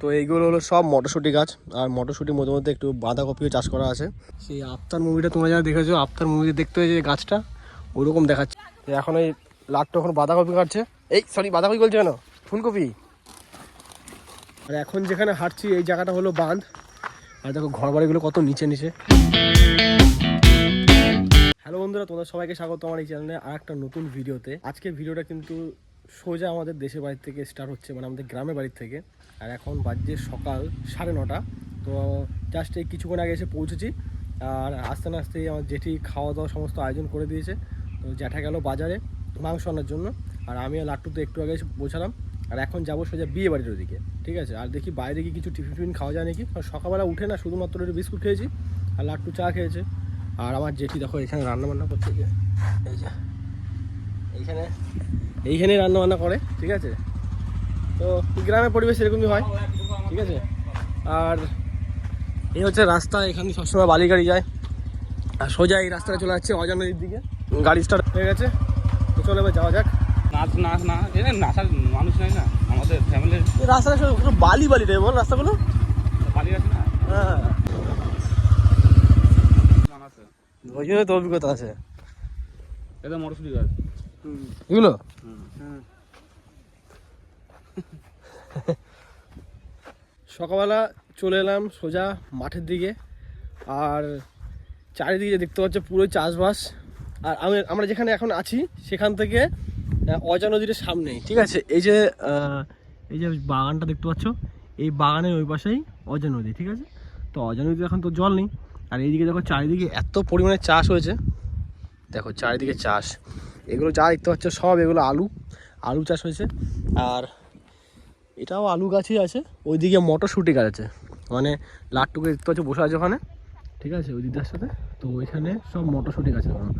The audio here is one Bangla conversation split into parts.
তো এইগুলো হলো সব মটরশুঁটি গাছ। আর মটরশুঁটির মধ্যে মধ্যে একটু বাঁধাকপিও চাষ করা আছে। সেই আফতার মুভিটা তোমরা যারা দেখেছ, আফতার মুভিতে দেখতে হয়েছে গাছটা, ওরকম দেখাচ্ছে। এখন এই লাট্টু এখন বাঁধাকপি কাটছে। এই সরি বাঁধাকপি বলছে কেন? ফুলকপি। আর এখন যেখানে হাঁটছি, এই জায়গাটা হলো বাঁধ। আর দেখো ঘর বাড়িগুলো কত নিচে নিচে। হ্যালো বন্ধুরা, তোমাদের সবাইকে স্বাগত আমার এই চ্যানেলে আর একটা নতুন ভিডিওতে আজকে ভিডিওটা কিন্তু সোজা আমাদের দেশের বাড়ির থেকে স্টার্ট হচ্ছে মানে আমাদের গ্রামের বাড়ির থেকে। আর এখন বাজছে সকাল সাড়ে নটা। তো জাস্ট এই কিছুক্ষণ আগে এসে পৌঁছেছি। আর আস্তে না আস্তেই আমার জেঠি খাওয়া দাওয়া সমস্ত আয়োজন করে দিয়েছে। তো জ্যাঠা গেল বাজারে মাংস আনার জন্য। আর আমি আর লাট্টু তো একটু আগে এসে পৌঁছালাম। আর এখন যাব সোজা বিয়ে বাড়ির ওদিকে, ঠিক আছে? আর দেখি বাইরে গিয়ে কিছু টিফিন টিফিন খাওয়া যায় নাকি? আর সকালবেলা উঠে না শুধুমাত্র একটু বিস্কুট খেয়েছি, আর লাট্টু চা খেয়েছে। আর আমার জেঠি দেখো এখানে রান্না বান্না করছে। এই যে এই যে এইখানে। এইখানে রান্না বান্না করে ঠিক আছে? তো গ্রামের পরিবেশ এরকমই হয় ঠিক আছে? আর এই হচ্ছে রাস্তা এখানে সবসময় বালি গাড়ি যায়। আর সোজা এই রাস্তাটা চলে যাচ্ছে অজানদীর দিকে। গাড়ি স্টার্ট হয়ে গেছে। তো চলে এবার যাওয়া যাক। নাচ নাচ না এখানে নাচার মানুষ নাই না। আমাদের ফ্যামিলির এই রাস্তাটা শুধু বালি বালি রে বল রাস্তাগুলো। বাড়ি আছে না? হ্যাঁ। ওই জন্য তো অভিজ্ঞতা আছে। এটা মটরশুটি গাছ। এগুলো? সকালবেলা চলে এলাম সোজা মাঠের দিকে আর চারিদিকে দেখতে পাচ্ছ পুরো চাষবাস। আর আমি আমরা যেখানে এখন আছি সেখান থেকে অজা নদীর সামনেই। ঠিক আছে এই যে এই যে বাগানটা দেখতে পাচ্ছ এই বাগানের ওই পাশেই অজা নদী ঠিক আছে? তো অজা নদীতে এখন তো জল নেই আর এইদিকে দেখো চারিদিকে এত পরিমাণে চাষ হয়েছে। দেখো চারিদিকে চাষ। এগুলো যা দেখতে পাচ্ছ সব এগুলো আলু আলু চাষ হয়েছে। আর এটাও আলু গাছই আছে, ওইদিকে মটরশুঁটি গাছ আছে। মানে লাট্টুকে দেখতে পাচ্ছ বসে আছে ওখানে, ঠিক আছে, ওই দিকটার সাথে। তো ওইখানে সব মটরশুঁটি গাছ লাগানো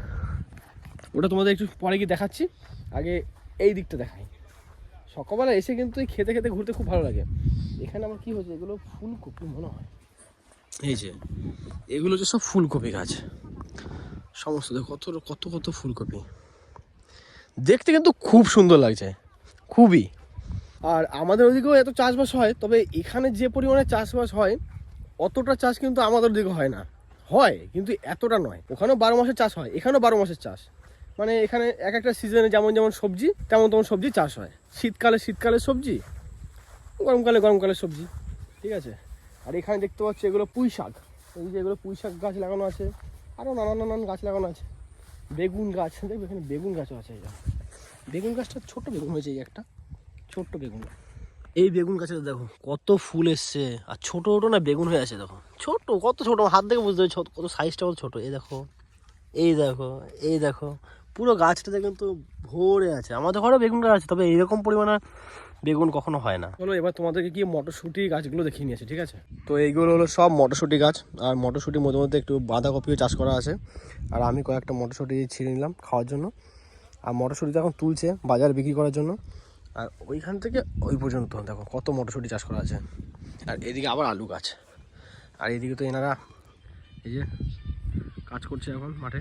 ওটা তোমাদের একটু পরে গিয়ে দেখাচ্ছি, আগে এই দিকটা দেখাই। সকালবেলা এসে কিন্তু এই খেতে খেতে ঘুরতে খুব ভালো লাগে। এখানে আমার কি হয়েছে, এগুলো ফুলকপি মনে হয়। এই যে, এগুলো হচ্ছে সব ফুলকপি গাছ। সমস্ত কত কত কত ফুলকপি। দেখতে কিন্তু খুব সুন্দর লাগছে। খুবই। আর আমাদের ওদিকেও এত চাষবাস হয়, তবে এখানে যে পরিমাণে চাষবাস হয়, অতটা চাষ কিন্তু আমাদের ওদিকে হয় না। হয়, কিন্তু এতটা নয়। ওখানেও বারো মাসের চাষ হয়, এখানেও বারো মাসের চাষ। মানে এখানে এক একটা সিজনে যেমন যেমন সবজি, তেমন তেমন সবজি চাষ হয়। শীতকালে শীতকালের সবজি, গরমকালে গরমকালের সবজি, ঠিক আছে? আর এখানে দেখতে পাচ্ছি এগুলো পুঁই শাক। এই যে এগুলো পুঁই শাক গাছ লাগানো আছে আরও নানান নানান গাছ লাগানো আছে। বেগুন গাছ, দেখবে এখানে বেগুন গাছও আছে যে। বেগুন গাছটা ছোট বেগুন হয়েছে এই একটা, ছোট্ট বেগুন। এই বেগুন গাছে দেখো কত ফুল এসছে, আর ছোট ছোটো না বেগুন হয়ে আছে দেখো। ছোট কত ছোট হাত দেখে বুঝতে পারছি কত সাইজটা কত ছোট। এই দেখো এই দেখো এই দেখো। পুরো গাছটাতে কিন্তু ভরে আছে। আমাদের ঘরে বেগুন গাছ আছে, তবে এইরকম পরিমাণে বেগুন কখনো হয় না। চলো এবার তোমাদেরকে কি মটরশুঁটি গাছগুলো দেখিয়ে নিয়েছি ঠিক আছে? তো এইগুলো হলো সব মটরশুঁটি গাছ আর মটরশুঁটির মধ্যে মধ্যে একটু বাঁধাকপিও চাষ করা আছে। আর আমি কয়েকটা মটরশুঁটি ছিঁড়ে নিলাম খাওয়ার জন্য। আর মটরশুঁটি এখন তুলছে বাজারে বিক্রি করার জন্য। আর ওইখান থেকে ওই পর্যন্ত দেখো কত মটরশুঁটি চাষ করা আছে। আর এদিকে আবার আলু গাছ। আর এদিকে তো এনারা এই যে কাজ করছে এখন মাঠে।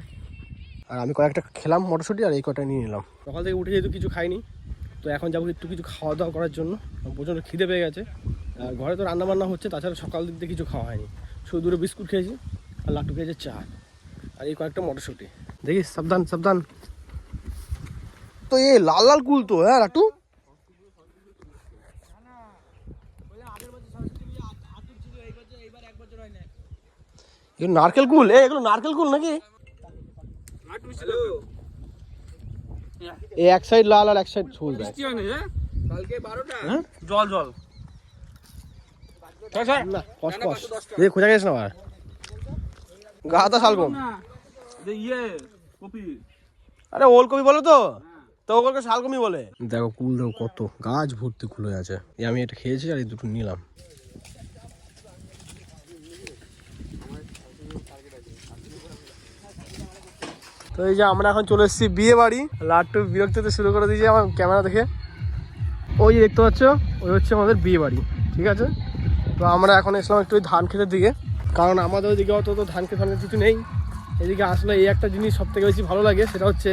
আর আমি কয়েকটা খেলাম মটরশুঁটি আর এই কটা নিয়ে নিলাম। সকাল থেকে উঠে যেহেতু কিছু খাইনি তো এখন যাব একটু কিছু খাওয়া দাওয়া করার জন্য। প্রচণ্ড খিদে পেয়ে গেছে। আর ঘরে তো রান্না বান্না হচ্ছে, তাছাড়া সকাল দিক দিয়ে কিছু খাওয়া হয়নি। শুধু দুটো বিস্কুট খেয়েছি আর লাট্টু খেয়েছে চা আর এই কয়েকটা মটরশুঁটি। দেখিস, সাবধান সাবধান। তো এ লাল লাল কুল তো হ্যাঁ লাট্টু নারকেল কুল এগুলো নারকেল কুল নাকি? এই এক সাইড লাল আর এক সাইড সবুজ দেয় হ্যাঁ জল জল। না কস কস। এ খোঁজা গেছে না আবার? গাদা শালগম ইয়ে কপি। আরে ওলকপি বলে তো? তো ওগুলোকে শালগমই বলে। দেখো কুল দেখো কত গাছ ভর্তি খুলে আছে। আমি এটা খেয়েছি আর এই দুটো নিলাম। তো এই যে আমরা এখন চলে এসেছি বিয়ে বাড়ি। লাট্টু বিরক্ত শুরু করে দিয়েছে আমার ক্যামেরা দেখে। ওই যে দেখতে পাচ্ছ, ওই হচ্ছে আমাদের বিয়ে বাড়ি, ঠিক আছে? তো আমরা এখন এসলাম একটু ধান ক্ষেতের দিকে, কারণ আমাদের ওইদিকে অত তো ধান ক্ষেত কিছু নেই। এদিকে আসলে এই একটা জিনিস সব থেকে বেশি ভালো লাগে, সেটা হচ্ছে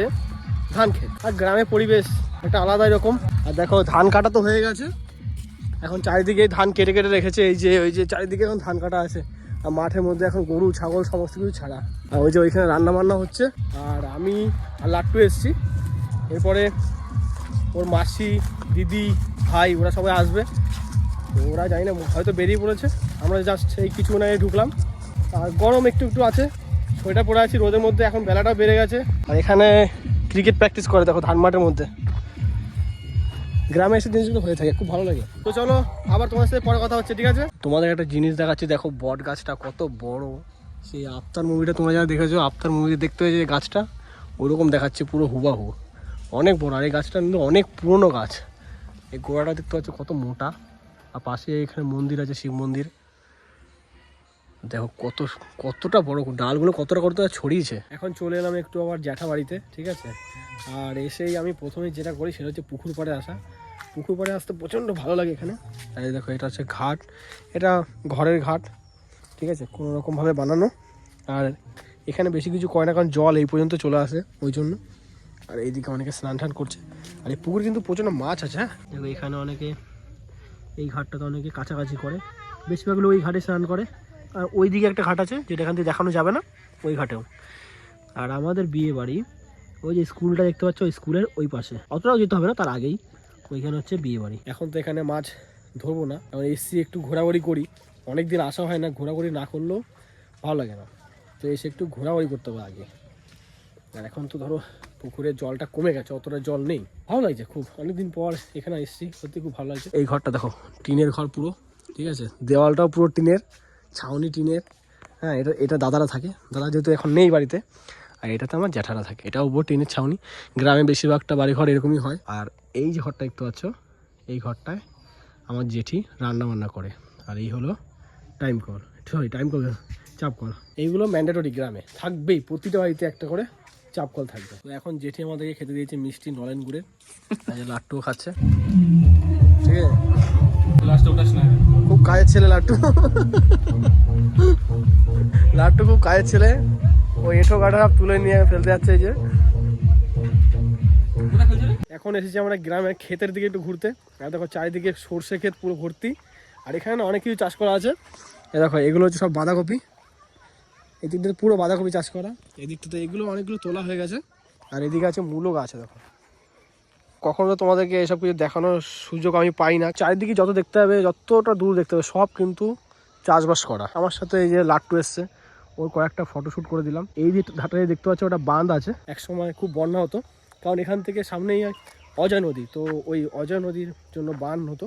ধান ক্ষেত। আর গ্রামের পরিবেশ একটা আলাদাই রকম। আর দেখো, ধান কাটা তো হয়ে গেছে। এখন চারিদিকে ধান কেটে কেটে রেখেছে, এই যে, ওই যে চারিদিকে এখন ধান কাটা আছে। আর মাঠের মধ্যে এখন গরু, ছাগল সমস্ত কিছু ছাড়া। আর ওই যে ওইখানে রান্না বান্না হচ্ছে। আর আমি আর লাট্টু এসছি। এরপরে ওর মাসি, দিদি, ভাই, ওরা সবাই আসবে। ওরা জানি না, হয়তো বেরিয়ে পড়েছে। আমরা জাস্ট এই কিছুক্ষণ আগে ঢুকলাম। আর গরম একটু একটু আছে। সোয়েটার পরে আছি, রোদের মধ্যে এখন বেলাটাও বেড়ে গেছে। আর এখানে ক্রিকেট প্র্যাকটিস করে দেখো ধান মাঠের মধ্যে। গ্রামে এসে জিনিসগুলো হয়ে থাকে খুব ভালো লাগে। তো চলো আবার তোমার সাথে পরে কথা হচ্ছে ঠিক আছে? তোমাদের একটা জিনিস দেখাচ্ছি দেখো বট গাছটা কত বড়। সেই আফতার মুভিটা তোমরা যারা দেখেছ আফতার মুভিতে দেখতে হয়েছে যে গাছটা ওরকম দেখাচ্ছে পুরো হুবাহু। অনেক বড় আর এই গাছটা কিন্তু অনেক পুরনো গাছ। এই গোড়াটা দেখতে পাচ্ছ কত মোটা। আর পাশে এখানে মন্দির আছে শিব মন্দির। দেখো কত কতটা বড় ডালগুলো কতটা কতটা ছড়িয়েছে। এখন চলে এলাম একটু আবার জ্যাঠা বাড়িতে ঠিক আছে? আর এসেই আমি প্রথমে যেটা করি সেটা হচ্ছে পুকুর পাড়ে আসা। পুকুর পাড়ে আসতে প্রচণ্ড ভালো লাগে এখানে। আর দেখো, এটা হচ্ছে ঘাট। এটা ঘরের ঘাট, ঠিক আছে? কোনো রকমভাবে বানানো। আর এখানে বেশি কিছু করে না, কারণ জল এই পর্যন্ত চলে আসে ওই জন্য। আর এইদিকে অনেকে স্নান টান করছে। আর এই পুকুরে কিন্তু প্রচণ্ড মাছ আছে হ্যাঁ? দেখো, এখানে অনেকে, এই ঘাটটাতে অনেকে কাছাকাছি করে। বেশিরভাগ লোক ওই ঘাটে স্নান করে। আর ওই দিকে একটা ঘাট আছে, যেটা এখান থেকে দেখানো যাবে না, ওই ঘাটেও। আর আমাদের বিয়ে বাড়ি ওই যে স্কুলটা দেখতে পাচ্ছ, ওই স্কুলের ওই পাশে। অতটাও যেতে হবে না, তার আগেই। ওইখানে হচ্ছে বিয়ে বাড়ি। এখন তো এখানে মাছ ধরবো না। এখন এসছি একটু ঘোরাঘুরি করি। অনেক দিন আসা হয় না ঘোরাঘুরি না করলেও ভালো লাগে না। তো এসে একটু ঘোরাঘুরি করতে হবে আগে। আর এখন তো ধরো পুকুরের জলটা কমে গেছে অতটা জল নেই। ভালো লাগছে খুব। অনেকদিন পর এখানে এসেছি সত্যি খুব ভালো লাগছে। এই ঘরটা দেখো টিনের ঘর পুরো ঠিক আছে? দেওয়ালটাও পুরো টিনের ছাউনি টিনের। হ্যাঁ এটা এটা দাদারা থাকে। দাদা যেহেতু এখন নেই বাড়িতে আর এটাতে আমার জ্যাঠারা থাকে। এটাও উপর টিনের ছাউনি। গ্রামে বেশিরভাগটা বাড়ি ঘর এরকমই হয়। আর এই যে ঘরটা দেখতে পাচ্ছ এই ঘরটায় আমার জেঠি রান্না বান্না করে। আর এই হলো time call sorry time call চাপ কল এইগুলো ম্যান্ডেটরি গ্রামে। থাকবেই প্রতিটা বাড়িতে একটা করে চাপ কল থাকবে। তো এখন জেঠি আমাদেরকে খেতে দিয়েছে মিষ্টি নলেন গুড়ের। আর লাট্টুও খাচ্ছে। ঠিক আছে? খুব কাজের ছেলে লাট্টু লাট্টু খুব কাজের ছেলে। ওই এঁঠো সব তুলে নিয়ে ফেলতে যাচ্ছে এই যে? এখন এসেছি আমরা গ্রামের ক্ষেতের দিকে একটু ঘুরতে। আর দেখো চারিদিকে সর্ষে ক্ষেত পুরো ভর্তি। আর এখানে অনেক কিছু চাষ করা আছে। এ দেখো, এগুলো হচ্ছে সব বাঁধাকপি। এই দিকটাতে পুরো বাঁধাকপি চাষ করা। এই দিকটাতে এগুলো অনেকগুলো তোলা হয়ে গেছে। আর এদিকে আছে মূলো গাছ দেখো। কখনো তোমাদেরকে এসব কিছু দেখানোর সুযোগ আমি পাই না। চারিদিকে যত দেখতে হবে, যতটা দূর দেখতে হবে, সব কিন্তু চাষবাস করা। আমার সাথে এই যে লাট্টু এসছে, ওর কয়েকটা ফটোশ্যুট করে দিলাম। এই যে ধাটায় দেখতে পাচ্ছ, ওটা বাঁধ আছে। একসময় খুব বন্যা হতো। কারণ এখান থেকে সামনেই অজয় নদী। তো ওই অজয় নদীর জন্য বান হতো।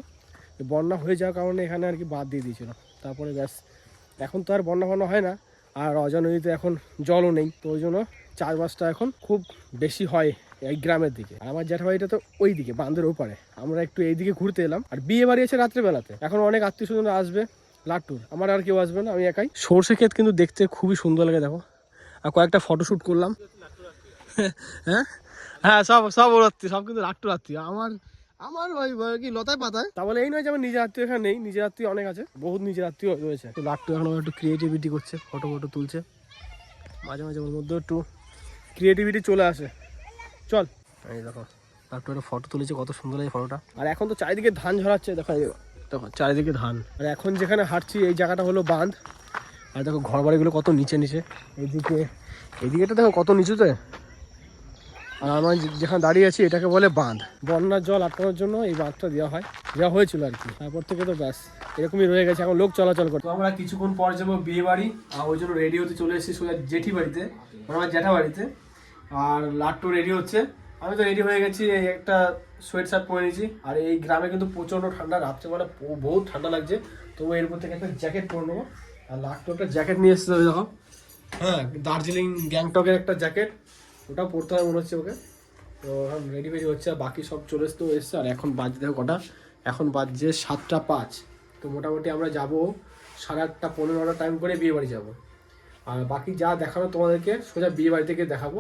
বন্যা হয়ে যাওয়ার কারণে এখানে আর কি বাদ দিয়ে দিয়েছিল। তারপরে ব্যাস, এখন তো আর বন্যা ফন্যা হয় না। আর অজয় নদীতে এখন জলও নেই। তো ওই জন্য চাষবাসটা এখন খুব বেশি হয় এই গ্রামের দিকে। আমার জ্যাঠাবাড়িটা তো ওই দিকে বাঁধের ওপারে। আমরা একটু এই দিকে ঘুরতে এলাম। আর বিয়ে বাড়ি আছে রাত্রেবেলাতে। এখন অনেক আত্মীয় স্বজনরা আসবে লাট্টুর। আমার আর কেউ আসবে না, আমি একাই। সর্ষে ক্ষেত কিন্তু দেখতে খুবই সুন্দর লাগে, দেখো। আর কয়েকটা ফটোশ্যুট করলাম। হ্যাঁ? হ্যাঁ সব সব ওর সব কিন্তু লাট্টুর আত্মীয়। আমার আমার ওই ওই কি লতায় পাতায়। তা বলে এই নয় যে আমার নিজের আত্মীয় এখানে নেই নিজের আত্মীয় অনেক আছে বহুত নিজের আত্মীয় রয়েছে। লাট্টু এখন একটু ক্রিয়েটিভিটি করছে ফটো ফটো তুলছে। মাঝে মাঝে ওর মধ্যে একটু ক্রিয়েটিভিটি চলে আসে। চল। এই দেখো লাট্টু একটা ফটো তুলেছে কত সুন্দর এই ফটোটা আর এখন তো চারিদিকে ধান ঝরাচ্ছে দেখো দেখো। চারিদিকে ধান। আর এখন যেখানে হাঁটছি এই জায়গাটা হলো বাঁধ। আর দেখো ঘর বাড়িগুলো কত নিচে নিচে। এইদিকে এইদিকেটা দেখো কত নিচুতে। আর আমরা যেখানে দাঁড়িয়ে আছি, এটাকে বলে বাঁধ। বন্যার জল আটকানোর জন্য এই বাঁধটা দেওয়া হয়। দেওয়া হয়েছিল আর কি। তারপর থেকে তো ব্যাস, এরকমই রয়ে গেছে। এখন লোক চলাচল করে তো আমরা কিছুক্ষণ পর যাব বিয়ে বাড়ি, আর ওই জন্য রেডি হতে চলে এসেছি সোজা জেঠি বাড়িতে মানে আমার জ্যাঠা বাড়িতে। আর লাট্টু রেডি হচ্ছে। আমি তো রেডি হয়ে গেছি, এই একটা সোয়েট শার্ট পরে নিয়েছি। আর এই গ্রামে কিন্তু প্রচণ্ড ঠান্ডা রাত্রেবেলা ব- বহুত ঠান্ডা লাগছে। তবু এর উপর থেকে একটা জ্যাকেট পরে নেব। আর লাট্টু একটা জ্যাকেট নিয়ে এসেছে দেখো। হ্যাঁ দার্জিলিং, গ্যাংটকের একটা জ্যাকেট ওটা পড়তে হয় মনে হচ্ছে ওকে। তো এখন রেডি ফেডি হচ্ছে আর বাকি সব চলে তো এসছে আর এখন বাজ দেখো কটা। এখন বাজছে সাতটা পাঁচ। তো মোটামুটি আমরা যাব সাড়ে আটটা পনেরোটা টাইম করে বিয়ে বাড়ি যাব। আর বাকি যা দেখানো তোমাদেরকে সোজা বিয়ে বাড়ি থেকে দেখাবো।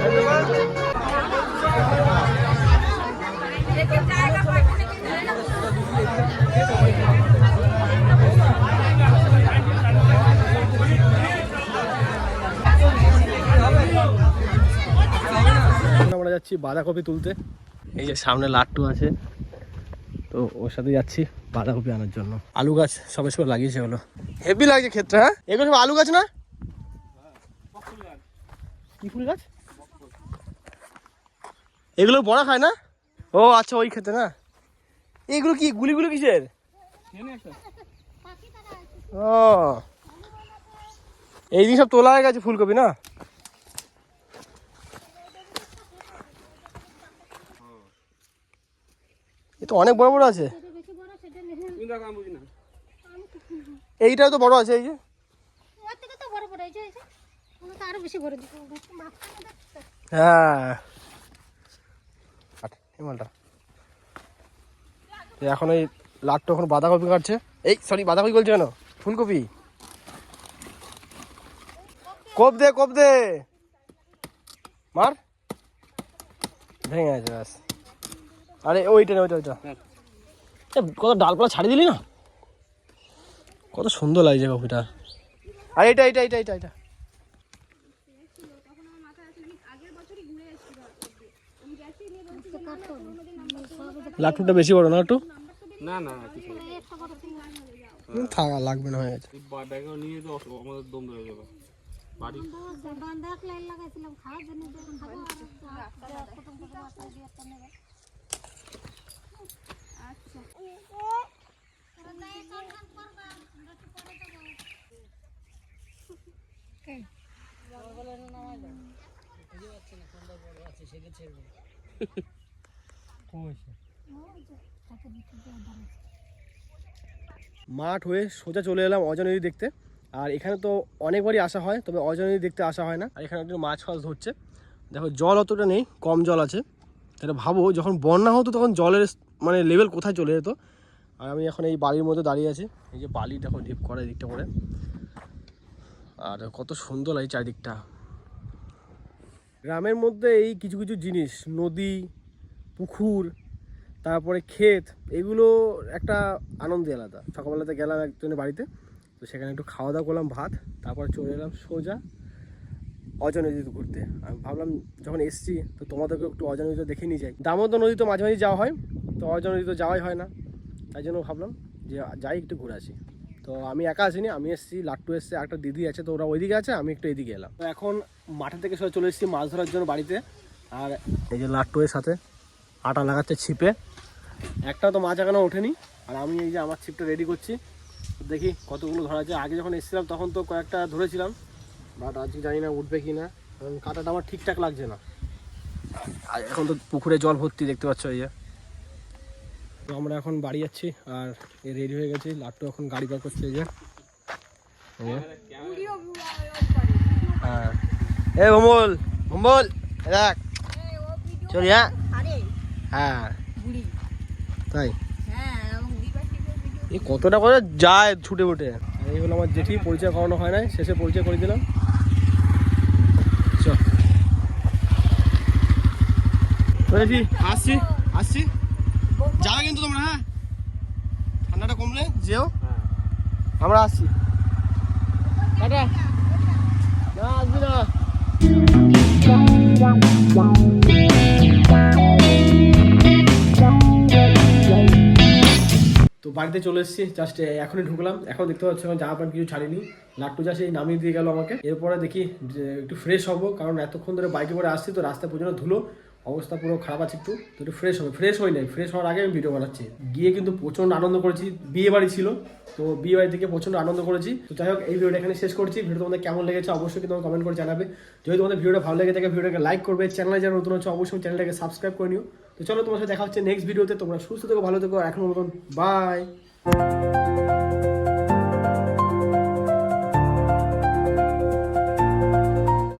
Thank you. বাঁধাকপি তুলতে। এই যে সামনে লাট্টু আছে। তো ওর সাথে যাচ্ছি বাঁধাকপি আনার জন্য। আলু গাছ সবে সবে লাগিয়েছে ওগুলো হেভি লাগছে ক্ষেত্রে হ্যাঁ? এগুলো সব আলু গাছ না? কি ফুল গাছ? এগুলো বড়া খায় না? ও আচ্ছা ওই খেতে না? এগুলো কি গুলিগুলো কিসের? ও। এই দিন সব তোলা হয়ে গেছে ফুলকপি না এ তো অনেক বড় বড় আছে। এইটাও তো বড় আছে, এই যে? হ্যাঁ। মালটা। এখন এই লাট্টু এখন বাঁধাকপি কাটছে। এই সরি বাঁধাকপি বলছে কেন? ফুলকপি? কোপ দে কোপ দে। মার। ভেঙে গেছে, ব্যাস। আরে ওইটা না ওইটা ওইটা। কত ডালপালা ছাড়ি দিলি না? কত সুন্দর লাগছে কপিটা আর এটা এটা এটা এটা এটা। লাট্টুটা বেশি বড় না একটু? না না থাকা লাগবে না হয়ে গেছে। নিয়ে তো আমাদের দম ধরে যাবে বাড়ি লাগাইছিলাম খাওয়ার জন্য যে খাব আর একটা প্রথম প্রথম একটা দিয়ে একটা নেবে আচ্ছা মাঠ হয়ে সোজা চলে এলাম অজয় নদী দেখতে। আর এখানে তো অনেকবারই আসা হয়, তবে অজয় নদী দেখতে আসা হয় না। আর এখানে একটু মাছ ফাছ ধরছে। দেখো জল অতটা নেই, কম জল আছে। তাহলে ভাবো, যখন বন্যা হতো তখন জলের মানে লেভেল কোথায় চলে যেত। আর আমি এখন এই বালির মধ্যে দাঁড়িয়ে আছি। এই যে বালি দেখো ডিপ করে দিকটা করে। আর কত সুন্দর লাগে চারিদিকটা। গ্রামের মধ্যে এই কিছু কিছু জিনিস, নদী, পুকুর, তারপরে ক্ষেত, এগুলো একটা আনন্দ আলাদা। সকালবেলাতে গেলাম একজনের বাড়িতে, তো সেখানে একটু খাওয়া দাওয়া করলাম, ভাত, তারপর চলে এলাম সোজা অজয় নদীতে ঘুরতে। আমি ভাবলাম যখন এসছি, তো তোমাদেরকে একটু অজয় নদীতে দেখে নিয়ে যাই। দামোদর নদী তো মাঝে মাঝে যাওয়া হয়, তো অজয় নদী তো যাওয়াই হয় না। তাই জন্য ভাবলাম যে যাই, একটু ঘুরে আসি। তো আমি একা আসিনি, আমি এসেছি, লাট্টু এসছে, একটা দিদি আছে, তো ওরা ওইদিকে আছে, আমি একটু এদিকে এলাম। তো এখন মাঠে থেকে সবাই চলে এসেছি মাছ ধরার জন্য বাড়িতে। আর এই যে লাট্টু এর সাথে আটা লাগাচ্ছে ছিপে। একটা তো মাছ এখনও ওঠেনি, আর আমি এই যে আমার ছিপটা রেডি করছি। দেখি কতগুলো ধরা যায়। আগে যখন এসেছিলাম, তখন তো কয়েকটা ধরেছিলাম। বাট আজকে জানি না উঠবে কি না। কারণ কাঁটাটা আমার ঠিকঠাক লাগছে না। আর এখন তো পুকুরে জল ভর্তি দেখতে পাচ্ছ এই যে। তো আমরা এখন বাড়ি যাচ্ছি আর এ রেডি হয়ে গেছি। লাট্টু এখন গাড়ি বার করছে এই যে। হ্যাঁ। এ ভোমল ভোমল দেখ। চলি হ্যাঁ? হ্যাঁ। তাই? এই কতটা করে যায় ছুটে উঠে। এই হলো আমার জেঠি পরিচয় করানো হয় নাই। শেষে পরিচয় করে দিলাম। আসছি আসছি যাবে কিন্তু তোমরা হ্যাঁ? ঠান্ডাটা কমলে যেও। আমরা আসছি না তো বাড়িতে চলে এসেছি জাস্ট এখনই ঢুকলাম। এখন দেখতে পাচ্ছি আমার জামা প্যান্ট কিছু ছাড়িনি। লাট্টু যা সেই নামিয়ে দিয়ে গেল আমাকে। এরপরে দেখি, যে, একটু ফ্রেশ হব, কারণ এতক্ষণ ধরে বাইকে করে আসছি, তো রাস্তায় পর্যন্ত ধুলো। অবস্থা পুরো খারাপ আছে একটু, তো একটু ফ্রেশ হবে। ফ্রেশ হই নাই ফ্রেশ হওয়ার আগে আমি ভিডিও বানাচ্ছি। গিয়ে কিন্তু প্রচণ্ড আনন্দ করেছি, বিয়ে বাড়ি ছিল, তো বিয়ে বাড়ি থেকে প্রচণ্ড আনন্দ করেছি। তো যাই হোক, এই ভিডিওটা এখানে শেষ করছি। ভিডিও তোমাদের কেমন লেগেছে অবশ্যই কিন্তু কমেন্ট করে জানাবে। যদি তোমাদের ভিডিওটা ভালো লেগে থাকে, ভিডিওটাকে লাইক করবে। চ্যানেলে যারা নতুন হচ্ছে অবশ্যই চ্যানেলটাকে সাবস্ক্রাইব করে নিও। তো চলো তোমার সাথে দেখা হচ্ছে নেক্সট ভিডিওতে তোমরা সুস্থ থেকো, ভালো থেকো এখন মতন বাই